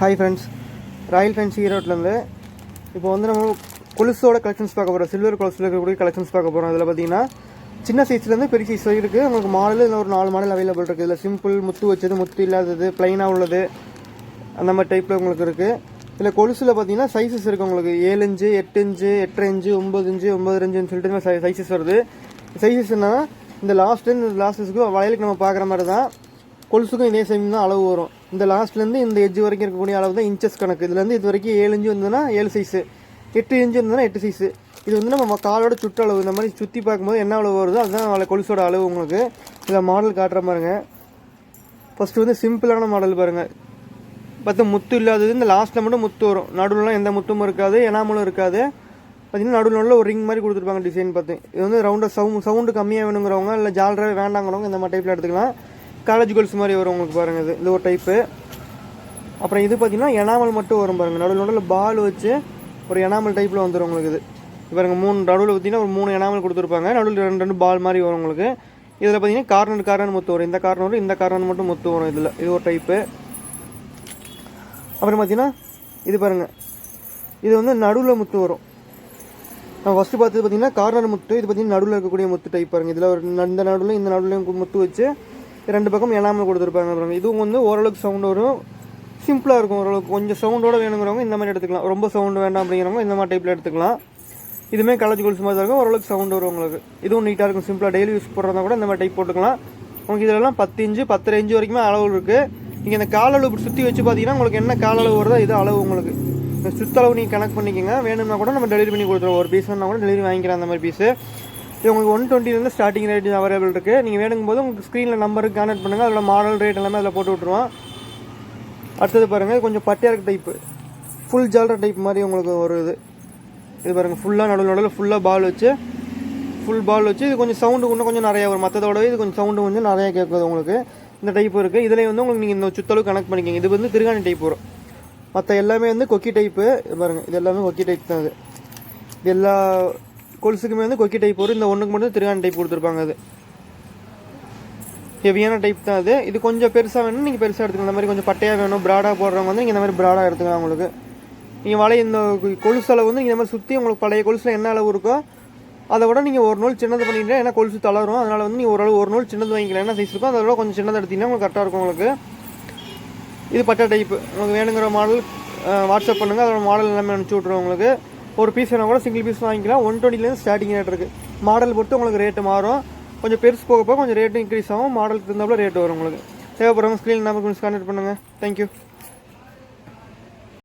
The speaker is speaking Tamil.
ஹாய் ஃப்ரெண்ட்ஸ் ராயல் ஃபேன்சி ஈரோட்லேருந்து இப்போ வந்து நம்ம கொலுசோட கலெக்ஷன்ஸ் பார்க்க போகிறோம் சில்வர் கொலுசில் இருக்கக்கூடிய கலெக்ஷன்ஸ் பார்க்க போகிறோம் அதில் பார்த்தீங்கன்னா சின்ன சைஸ்லேருந்து பெரிய சைஸ் வரைக்கும் இருக்குது உங்களுக்கு மாடல் இதில் ஒரு நாலு மாடல் அவைலபிள் இருக்குது இதில் சிம்பிள் முத்து வச்சது முத்து இல்லாதது ப்ளைனாக உள்ளது. அந்த மாதிரி டைப்பில் உங்களுக்கு இருக்குது இதில் கொலுசில் பார்த்தீங்கன்னா சைஸஸ் இருக்குது உங்களுக்கு. ஏழு இஞ்சு எட்டு இஞ்சு எட்டரை இஞ்சு ஒம்பது இஞ்சு ஒம்பது இஞ்சுன்னு சொல்லிட்டு சைஸஸ் வருது. சைஸஸ் இந்த லாஸ்ட்டு இந்த லாஸ்ட்டுக்கு வளையலுக்கு நம்ம பார்க்குற மாதிரி தான் கொலுசுக்கும் இதே சேம் தான் அளவு வரும். இந்த லாஸ்ட்லேருந்து இந்த எஜ் வரைக்கும் இருக்கக்கூடிய அளவு தான் இன்ச்சஸ் கணக்கு. இதுலேருந்து இது வரைக்கும் ஏழு இன்ச்சு வந்ததுன்னா ஏழு சைஸு எட்டு இன்ச்சு இருந்ததுன்னா எட்டு சைஸு இது வந்து நம்ம காலோட சுற்றளவு இந்த மாதிரி சுற்றி பார்க்கும்போது என்ன அளவு வருதோ அதுதான் அவளை கொலுசோட அளவு உங்களுக்கு இதில் மாடல் காட்டுற பாருங்க. ஃபஸ்ட்டு வந்து சிம்பிளான மாடல் பாருங்கள் பார்த்து முத்து இல்லாதது இந்த லாஸ்ட்டில் மட்டும் முத்து வரும். நடுவில்லாம் எந்த முத்தும் இருக்காது எனாமலும் இருக்காது. பார்த்தீங்கன்னா நடுவில் உள்ள ஒரு ரிங் மாதிரி கொடுத்துருப்பாங்க டிசைன் பார்த்து. இது வந்து ரவுண்டாக சவுண்ட் சவுண்டு கம்மியாக வேணுங்கிறவங்க இல்லை ஜாலராக வேண்டாங்கிறவங்க இந்த மாதிரி டைப்பில் எடுத்துக்கலாம். காலேஜ் கோல்ஸ் மாதிரி வரும் உங்களுக்கு பாருங்கள் இது. இது ஒரு டைப்பு அப்புறம் இது பார்த்தீங்கன்னா எனாமல் மட்டும் வரும் பாருங்கள் நடுவில் நடுவில் பால் வச்சு ஒரு எனாமல் டைப்பில் வந்துடும் உங்களுக்கு இது. பாருங்க மூணு நடுவில் பார்த்தீங்கன்னா ஒரு மூணு எனாமல் கொடுத்துருப்பாங்க. நடுவில் ரெண்டு ரெண்டு பால் மாதிரி வரும் உங்களுக்கு. இதில் பார்த்தீங்கன்னா கார்னர் கார்னர் முத்து வரும். இந்த கார்னர் வரும் இந்த கார்னர் மட்டும் முத்து வரும் இதில். இது ஒரு டைப்பு அப்புறம் பார்த்தீங்கன்னா இது பாருங்கள் இது வந்து நடுவில் முத்து வரும். நான் ஃபஸ்ட்டு பார்த்தது பார்த்தீங்கன்னா கார்னர் முத்து இது பார்த்தீங்கன்னா நடுவில் இருக்கக்கூடிய முத்து டைப் பாருங்கள் இதில் ஒரு இந்த நடுவில் இந்த நடுவில் முத்து வச்சு ரெண்டு பக்கம் எனாமல் கொடுத்துருப்பாங்க பாருங்கள் இதுவும் வந்து ஓரளவுக்கு சவுண்ட் வரும். சிம்பிளாக இருக்கும் ஓரளவுக்கு. கொஞ்சம் சவுண்டோட வேணுங்கிறவங்க இந்த மாதிரி எடுத்துக்கலாம். ரொம்ப சவுண்டு வேண்டாம் அப்படிங்கிறவங்க இந்த மாதிரி டைப்பில் எடுத்துக்கலாம். இதுவுமே காலேஜ் கோல்ஸ் மாதிரி தான் இருக்கும். ஓரளவுக்கு சவுண்ட் வரும் உங்களுக்கு. இதுவும் நீட்டாக இருக்கும். சிம்பிளாக டெய்லி யூஸ் போடுறதா கூட இந்த மாதிரி டைப் போட்டுக்கலாம். உங்களுக்கு இதெல்லாம் பத்து இன்ச்சு பத்தரை இன்ச்சு வரைக்குமே அளவு இருக்குது நீங்கள் இந்த கால அளவு இப்படி சுற்றி வச்சு பார்த்தீங்கன்னா உங்களுக்கு என்ன கால அளவு வருதோ இது அளவு உங்களுக்கு. இந்த சுத்தளவு நீங்கள் கனெக்ட் பண்ணிக்கோங்க. வேணும்னா கூட நம்ம டெலிவரி பண்ணி கொடுத்துருவோம். ஒரு பீஸ் கூட டெலிவரி வாங்கிக்கலாம் அந்த மாதிரி பீஸு இது உங்களுக்கு ஒன் டுவெண்ட்டிலேருந்து ஸ்டார்டிங் ரேட் அவைலபிள் இருக்குது நீங்கள் வேணுங்கும் போது உங்களுக்கு ஸ்க்ரீனில் நம்பருக்கு கான்டெக்ட் பண்ணுங்கள் அதில் மாடல் ரேட் எல்லாமே அதில் போட்டு விட்ருவோம் அடுத்தது பாருங்கள் இது கொஞ்சம் பட்டியாக இருக்க டைப்பு ஃபுல் ஜாலர் டைப் மாதிரி உங்களுக்கு ஒரு இது. இது பாருங்கள் ஃபுல்லாக நடுவில் நடுவில் ஃபுல்லாக பால் வச்சு ஃபுல் பால் வச்சு இது கொஞ்சம் சவுண்டு இன்னும் கொஞ்சம் நிறையா வரும். மற்றதோட இது கொஞ்சம் சவுண்டு கொஞ்சம் நிறையா கேட்குது உங்களுக்கு. இந்த டைப் இருக்குது இதில் வந்து உங்களுக்கு நீங்கள் இந்த சுத்தளவு கனெக்ட் பண்ணிக்கிங்க. இது வந்து திருகாணி டைப் வரும். மற்ற எல்லாமே வந்து கொக்கி டைப்பு பாருங்கள் இது எல்லாமே கொக்கி டைப் தான் அது இது எல்லா கொலுசுக்குமே வந்து கொக்கி டைப் வரும் இந்த ஒன்றுக்கு மட்டும் திருகாணி டைப் கொடுத்துருப்பாங்க அது. ஹெவியான டைப் தான் அது. இது கொஞ்சம் பெருசாக வேணும் நீங்கள் பெருசாக எடுத்துக்கலாம். இந்த மாதிரி கொஞ்சம் பட்டையாக வேணும் ப்ராடாக போடுறவங்க வந்து நீங்கள் இந்த மாதிரி ப்ராடாக எடுத்துக்கலாம் உங்களுக்கு. நீங்கள் வலை இந்த கொலுசு அளவு வந்து நீங்கள் இந்த மாதிரி சுற்றி உங்களுக்கு பழைய கொலுசில் என்ன அளவு இருக்கோ அதை விட நீங்கள் ஒரு நூல் சின்னது பண்ணிட்டீங்க ஏன்னா கொலுசு தளரும். அதனால் வந்து நீங்கள் ஓரளவு ஒரு நூல் சின்னது வாங்கிக்கலாம். என்ன சைஸ் இருக்கோ அதை விட கொஞ்சம் சின்னதாக எடுத்தீங்கன்னா உங்களுக்கு கரெக்டாக இருக்கும் உங்களுக்கு. இது பட்டா டைப்பு உங்களுக்கு வேணுங்கிற மாடல் வாட்ஸ்அப் பண்ணுங்கள் அதோட மாடல் எல்லாமே அனுப்பிச்சி விட்ருவோம் உங்களுக்கு. ஒரு பீஸ் வேணால் கூட சிங்கிள் பீஸ் வாங்கிக்கலாம். ஒன் டுவெண்ட்டிலேருந்து ஸ்டார்டிங் ரேட் இருக்குது மாடல் பொறுத்து உங்களுக்கு ரேட்டு மாறும். கொஞ்சம் பெருசு போக போக கொஞ்சம் ரேட்டு இன்க்ரீஸ் ஆகும். மாடலுக்கு இருந்தாப்புல ரேட்டு வரும் உங்களுக்கு. தேவைப்படுறவங்க ஸ்க்ரீன் நம்பருக்கு கான்டெக்ட் பண்ணுங்கள் தேங்க்யூ